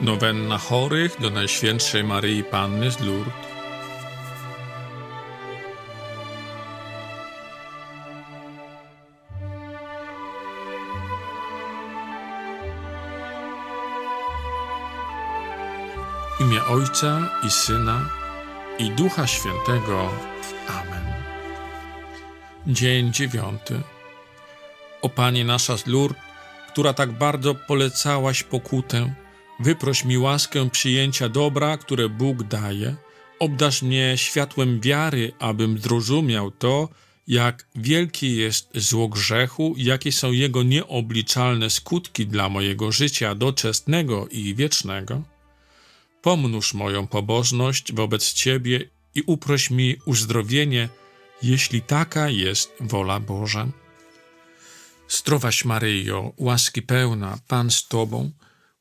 Nowenna chorych do Najświętszej Maryi Panny z Lourdes. W imię Ojca i Syna i Ducha Świętego. Amen. Dzień dziewiąty. O Pani nasza z Lourdes, która tak bardzo polecałaś pokutę, wyproś mi łaskę przyjęcia dobra, które Bóg daje. Obdasz mnie światłem wiary, abym zrozumiał to, jak wielkie jest zło grzechu, jakie są jego nieobliczalne skutki dla mojego życia doczesnego i wiecznego. Pomnóż moją pobożność wobec Ciebie i uproś mi uzdrowienie, jeśli taka jest wola Boża. Zdrowaś Maryjo, łaski pełna, Pan z Tobą,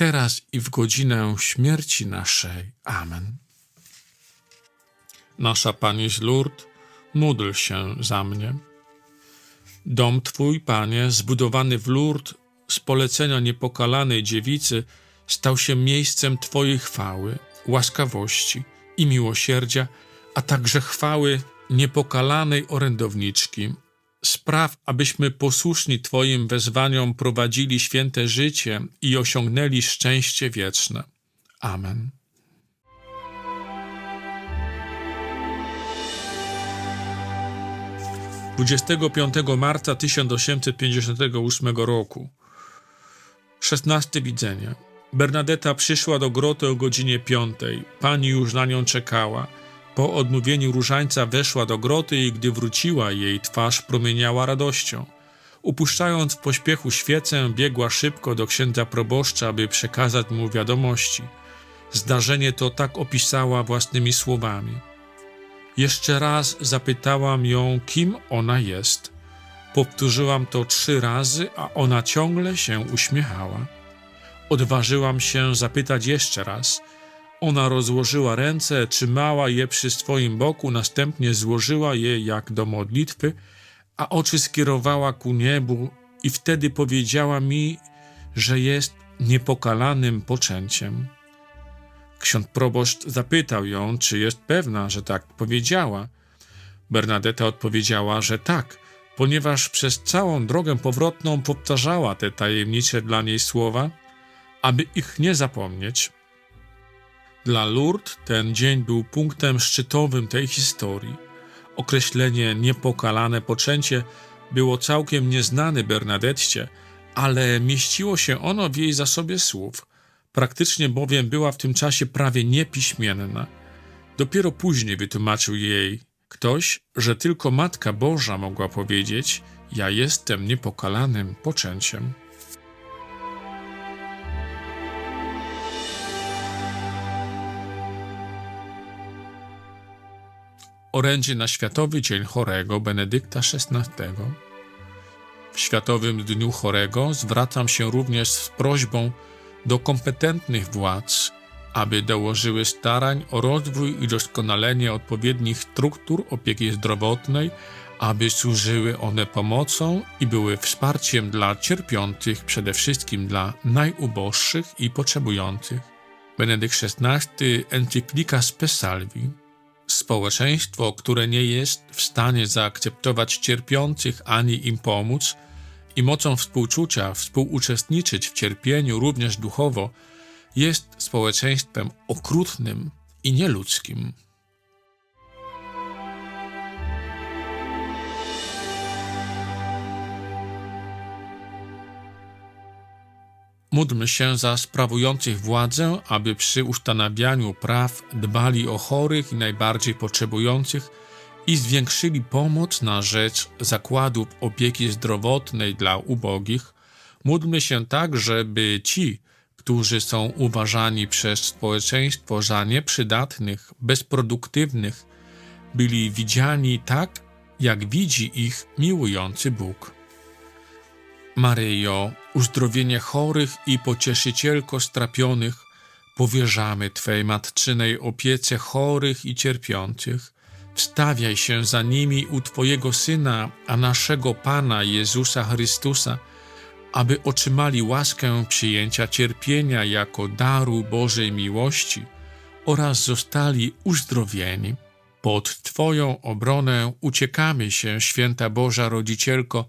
teraz i w godzinę śmierci naszej. Amen. Nasza Pani z Lourdes, módl się za mnie. Dom Twój, Panie, zbudowany w Lourdes z polecenia niepokalanej dziewicy, stał się miejscem Twojej chwały, łaskawości i miłosierdzia, a także chwały niepokalanej orędowniczki. Spraw, abyśmy posłuszni Twoim wezwaniom prowadzili święte życie i osiągnęli szczęście wieczne. Amen. Dwudziestego piątego marca 1858 roku. Szesnaste widzenie. Bernadetta przyszła do groty o godzinie piątej. Pani już na nią czekała. Po odmówieniu różańca weszła do groty i gdy wróciła, jej twarz promieniała radością. Upuszczając w pośpiechu świecę, biegła szybko do księdza proboszcza, aby przekazać mu wiadomości. Zdarzenie to tak opisała własnymi słowami. Jeszcze raz zapytałam ją, kim ona jest. Powtórzyłam to trzy razy, a ona ciągle się uśmiechała. Odważyłam się zapytać jeszcze raz. Ona rozłożyła ręce, trzymała je przy swoim boku, następnie złożyła je jak do modlitwy, a oczy skierowała ku niebu i wtedy powiedziała mi, że jest niepokalanym poczęciem. Ksiądz proboszcz zapytał ją, czy jest pewna, że tak powiedziała. Bernadetta odpowiedziała, że tak, ponieważ przez całą drogę powrotną powtarzała te tajemnicze dla niej słowa, aby ich nie zapomnieć. Dla Lourdes ten dzień był punktem szczytowym tej historii. Określenie niepokalane poczęcie było całkiem nieznane Bernadetcie, ale mieściło się ono w jej zasobie słów. Praktycznie bowiem była w tym czasie prawie niepiśmienna. Dopiero później wytłumaczył jej ktoś, że tylko Matka Boża mogła powiedzieć: Ja jestem niepokalanym poczęciem. Orędzie na Światowy Dzień Chorego Benedykta XVI. W Światowym Dniu Chorego zwracam się również z prośbą do kompetentnych władz, aby dołożyły starań o rozwój i doskonalenie odpowiednich struktur opieki zdrowotnej, aby służyły one pomocą i były wsparciem dla cierpiących, przede wszystkim dla najuboższych i potrzebujących. Benedykt XVI encyklika Spesalvi Społeczeństwo, które nie jest w stanie zaakceptować cierpiących ani im pomóc i mocą współczucia współuczestniczyć w cierpieniu również duchowo, jest społeczeństwem okrutnym i nieludzkim. Módlmy się za sprawujących władzę, aby przy ustanawianiu praw dbali o chorych i najbardziej potrzebujących i zwiększyli pomoc na rzecz zakładów opieki zdrowotnej dla ubogich. Módlmy się tak, żeby ci, którzy są uważani przez społeczeństwo za nieprzydatnych, bezproduktywnych, byli widziani tak, jak widzi ich miłujący Bóg. Maryjo, uzdrowienie chorych i pocieszycielko strapionych, powierzamy Twej matczynej opiece chorych i cierpiących. Wstawiaj się za nimi u Twojego Syna, a naszego Pana Jezusa Chrystusa, aby otrzymali łaskę przyjęcia cierpienia jako daru Bożej miłości oraz zostali uzdrowieni. Pod Twoją obronę uciekamy się, święta Boża Rodzicielko,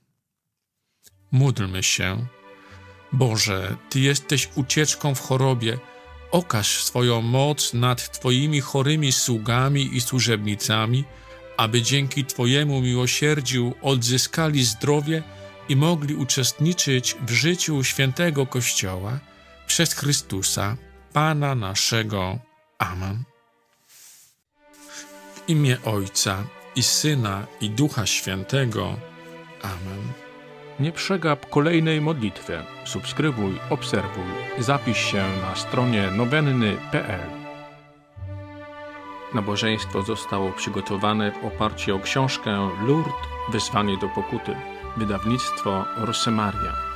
Módlmy się. Boże, Ty jesteś ucieczką w chorobie. Okaż swoją moc nad Twoimi chorymi sługami i służebnicami, aby dzięki Twojemu miłosierdziu odzyskali zdrowie i mogli uczestniczyć w życiu świętego Kościoła przez Chrystusa, Pana naszego. Amen. W imię Ojca i Syna i Ducha Świętego. Amen. Nie przegap kolejnej modlitwy. Subskrybuj, obserwuj, zapisz się na stronie nowenny.pl. Nabożeństwo zostało przygotowane w oparciu o książkę Lourdes Wezwanie do pokuty. Wydawnictwo Rosemaria.